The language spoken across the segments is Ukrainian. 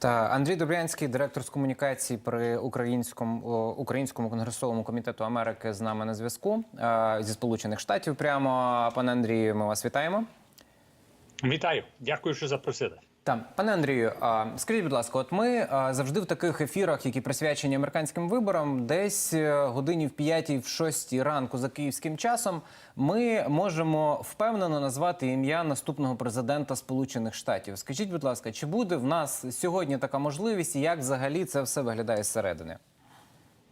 Та Андрій Добрянський, директор з комунікації при українському українському конгресовому комітету Америки, з нами на зв'язку зі Сполучених Штатів. Прямо пане Андрію, ми вас вітаємо. Вітаю, дякую, що запросили. Та пане Андрію, скажіть, будь ласка, от ми завжди в таких ефірах, які присвячені американським виборам, десь е, годині в п'ятій, в шостій ранку за київським часом, ми можемо впевнено назвати ім'я наступного президента Сполучених Штатів. Скажіть, будь ласка, чи буде в нас сьогодні така можливість, і як взагалі це все виглядає зсередини?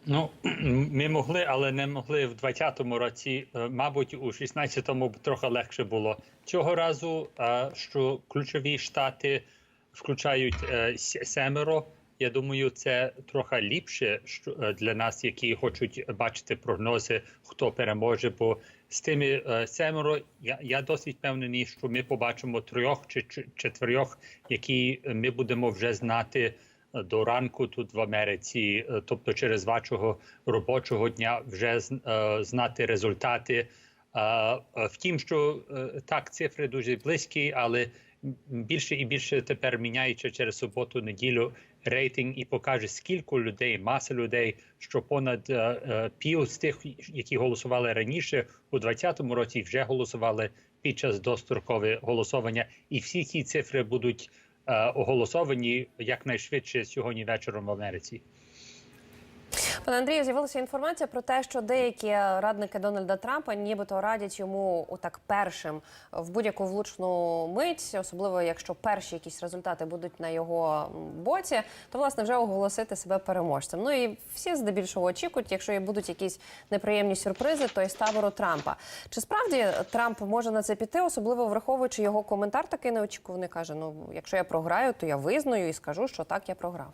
Ну ми могли, але не могли в 20-му році. Е, Мабуть, у 16-му трохи легше було цього разу. е, Що ключові штати включають е, семеро. Я думаю, це трохи ліпше для нас, які хочуть бачити прогнози, хто переможе. Бо з тими семеро я, я досить впевнений, що ми побачимо трьох чи- четверьох, які ми будемо вже знати до ранку тут в Америці, е, тобто через вашого робочого дня, вже е, знати результати. Е, Втім, що так, цифри дуже близькі, але більше і більше тепер міняється через суботу, неділю рейтинг і покаже, скільки людей, маса людей, що понад пів з тих, які голосували раніше у 2020 році, вже голосували під час дострокове голосування, і всі ці цифри будуть оголосовані якнайшвидше сьогодні вечором в Америці. Пане Андрію, з'явилася інформація про те, що деякі радники Дональда Трампа нібито радять йому отак першим в будь-яку влучну мить, особливо якщо перші якісь результати будуть на його боці, то власне вже оголосити себе переможцем. Ну і всі здебільшого очікують, якщо будуть якісь неприємні сюрпризи, то із табору Трампа. Чи справді Трамп може на це піти, особливо враховуючи його коментар такий неочікуваний, каже: ну якщо я програю, то я визнаю і скажу, що так я програв.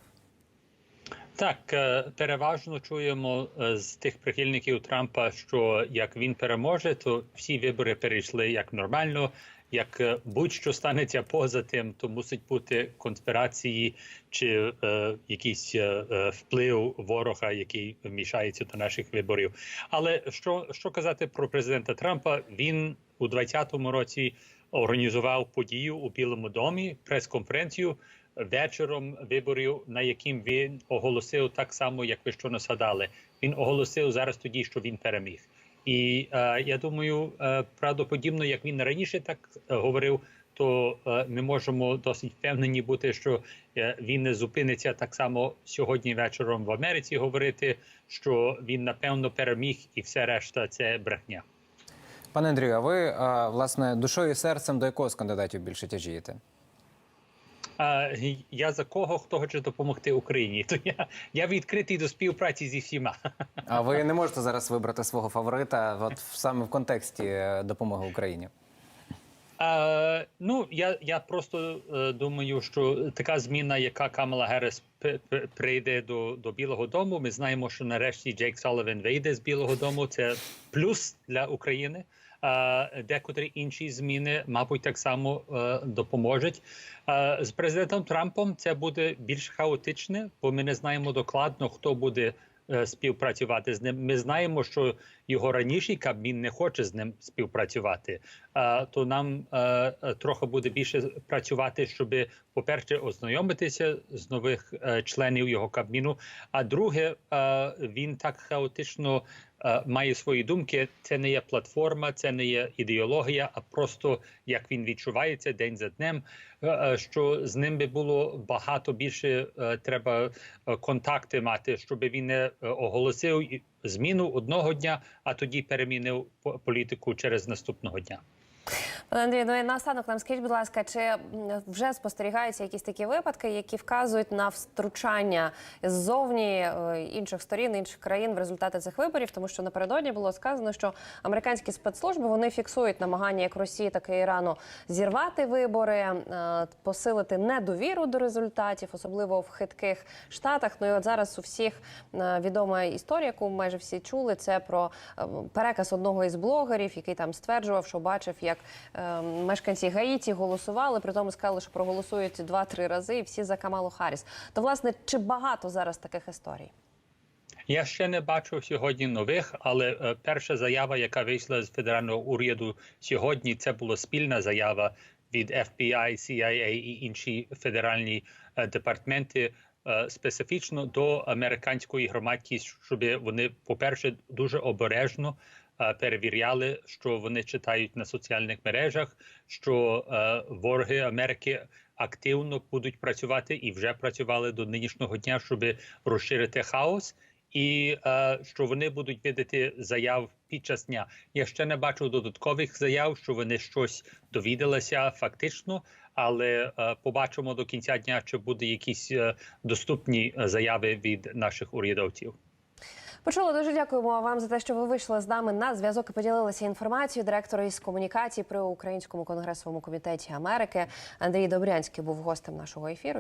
Так, е, переважно чуємо е, з тих прихильників Трампа, що як він переможе, то всі вибори перейшли як нормально. Як е, будь-що станеться поза тим, то мусить бути конспірації чи е, якийсь е, вплив ворога, який вмішається до наших виборів. Але що, що казати про президента Трампа? Він у 2020 році організував подію у Білому домі, прес-конференцію вечором виборів, на яким він оголосив так само, як ви щойно згадали. Він оголосив зараз тоді, що він переміг. І е, я думаю, е, правдоподібно, як він раніше так е, говорив, то е, ми можемо досить впевнені бути, що е, він не зупиниться так само сьогодні вечором в Америці. Говорити, що він напевно переміг, і все решта це брехня. Пане Андрію, а ви а, власне душою і серцем до якого з кандидатів більше тяжієте? А, я за кого хто хоче допомогти Україні, то я, я відкритий до співпраці зі всіма. А ви не можете зараз вибрати свого фаворита, от саме в контексті е, допомоги Україні? Е, ну я, я просто е, думаю, що така зміна, яка Камала Герес прийде до, до Білого Дому. Ми знаємо, що нарешті Джейк Салливен вийде з Білого Дому. Це плюс для України. Декотрі інші зміни, мабуть, так само е, допоможуть. З президентом Трампом це буде більш хаотичне, бо ми не знаємо докладно, хто буде е, співпрацювати з ним. Ми знаємо, що його раніший кабмін не хоче з ним співпрацювати. То нам е, трохи буде більше працювати, щоб, по-перше, ознайомитися з нових членів його кабміну. А друге, він так хаотично має свої думки. Це не є платформа, це не є ідеологія, а просто як він відчувається день за днем. е, е, Що з ним би було багато більше е, треба е, контакти мати, щоб він не е, оголосив зміну одного дня, а тоді перемінив політику через наступного дня. Пане Андрію, ну і наостанок нам скажіть, будь ласка, чи вже спостерігаються якісь такі випадки, які вказують на втручання ззовні е, інших сторін, інших країн в результати цих виборів? Тому що напередодні було сказано, що американські спецслужби вони фіксують намагання як Росії, так і Ірану зірвати вибори, е, посилити недовіру до результатів, особливо в хитких штатах. Ну і от зараз у всіх е, відома історія, яку майже всі чули, це про переказ одного із блогерів, який там стверджував, що бачив, як мешканці Гаїті голосували, при тому сказали, що проголосують два-три рази, і всі за Камалу Харріс. То власне чи багато зараз таких історій? Я ще не бачив сьогодні нових, але е, перша заява, яка вийшла з федерального уряду сьогодні, це була спільна заява від FBI, CIA і інші федеральні е, департаменти е, специфічно до американської громадськості, щоб вони, по-перше, дуже обережно е, перевіряли, що вони читають на соціальних мережах, що е, вороги Америки активно будуть працювати і вже працювали до нинішнього дня, щоб розширити хаос. І е, що вони будуть видати заяв під час дня. Я ще не бачу додаткових заяв, що вони щось довідалися фактично, але е, побачимо до кінця дня, чи буде якісь е, доступні е, заяви від наших урядовців. Почули дуже дякуємо вам за те, що ви вийшли з нами на зв'язок і поділилися інформацією. Директор із комунікації при Українському конгресовому комітеті Америки Андрій Добрянський був гостем нашого ефіру.